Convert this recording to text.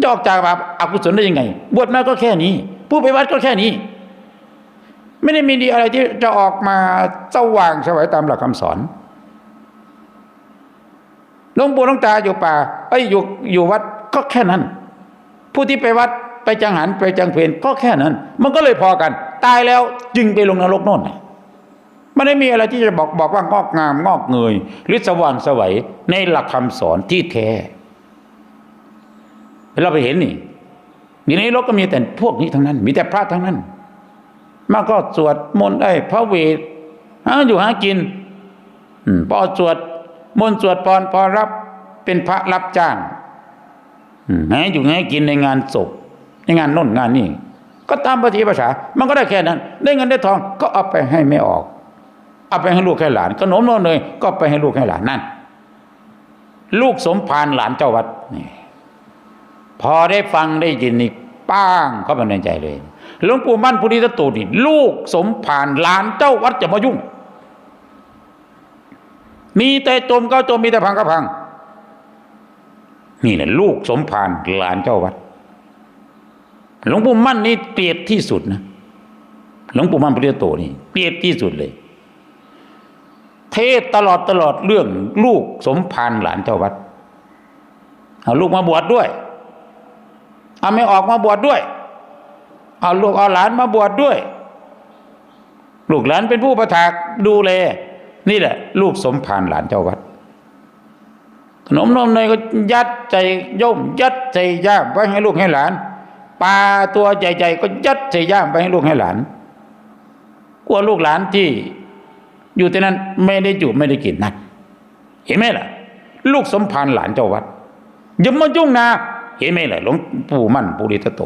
จะออกจากบาปอกุศลได้ยังไง บวชมาก็แค่นี้ ผู้ไปวัดก็แค่นี้ ไม่ได้มีดีอะไรที่จะออกมาสว่างสวัยตามหลักคำสอนหลวงปู่หลวงตาอยู่ป่าเอ้ยอยู่อยู่วัดก็แค่นั้น ผู้ที่ไปวัดไปจังหันไปจังเพลนก็แค่นั้น มันก็เลยพอกัน ตายแล้วจึงไปลงนรกโน่นไม่ได้มีอะไรที่จะบอกบอกว่างอกงามงอกเงยหรือสว่างสวัยในหลักคำสอนที่แท้ เราไปเห็นนี่นี่ในโลกก็มีแต่พวกนี้ทั้งนั้น มีแต่พระทั้งนั้น มาก็สวดมนต์ได้พระเวทหาอยู่หากินอพอสวดมนต์สวดปอนพอรับเป็นพระรับจ้างอืมหาอยู่หากินในงานศพในงานน่นงานนี่ก็ตามปฏิภาษา มันก็ได้แค่นั้น ได้เงินได้ทองก็เอาไปให้ไม่ออก เอาไปให้ลูกให้หลานขนมนมเนยก็ไปให้ลูกให้หลานนั่น ลูกสมภารหลานเจ้าวัดนี่ พอได้ฟังได้ยินนี่ป้างเข้ามาในใจเลยหลวงปู่มั่นพุทธิตตูนี่ลูกสมภารหลานเจ้าวัดจะมายุ่ง มีแต่จมก็จมมีแต่พังก็พัง นี่แหละลูกสมภารหลานเจ้าวัด หลวงปู่มั่นนี่เกลียดที่สุดนะหลวงปู่มั่นพุทธิตโตนี่เกลียดที่สุดเลย เทศตลอดตลอดเรื่องลูกสมภารหลานเจ้าวัดเอาลูกมาบวชดด้วย เอาไม่ออกมาบวชดด้วย เอาลูกเอาหลานมาบวชดด้วย ลูกหลานเป็นผู้ประทากดูแลนี่แหละ ลูกสมภารหลานเจ้าวัดขนมนมเนยก็ยัดใจย่มยัดใจย่ามไว้ให้ลูกให้หลานปลาตัวใหญ่ๆก็ยัดใจย่ามไปให้ลูกให้หลานกลัวลูกหลานที่ อยู่ที่นั้นไม่ได้อยู่ไม่ได้กินนั่นเห็นไหมล่ะ ลูกสมภารหลานเจ้าวัดอย่ามายุ่งนะ เห็นไหมล่ะหลวงปู่มั่นปุริตโต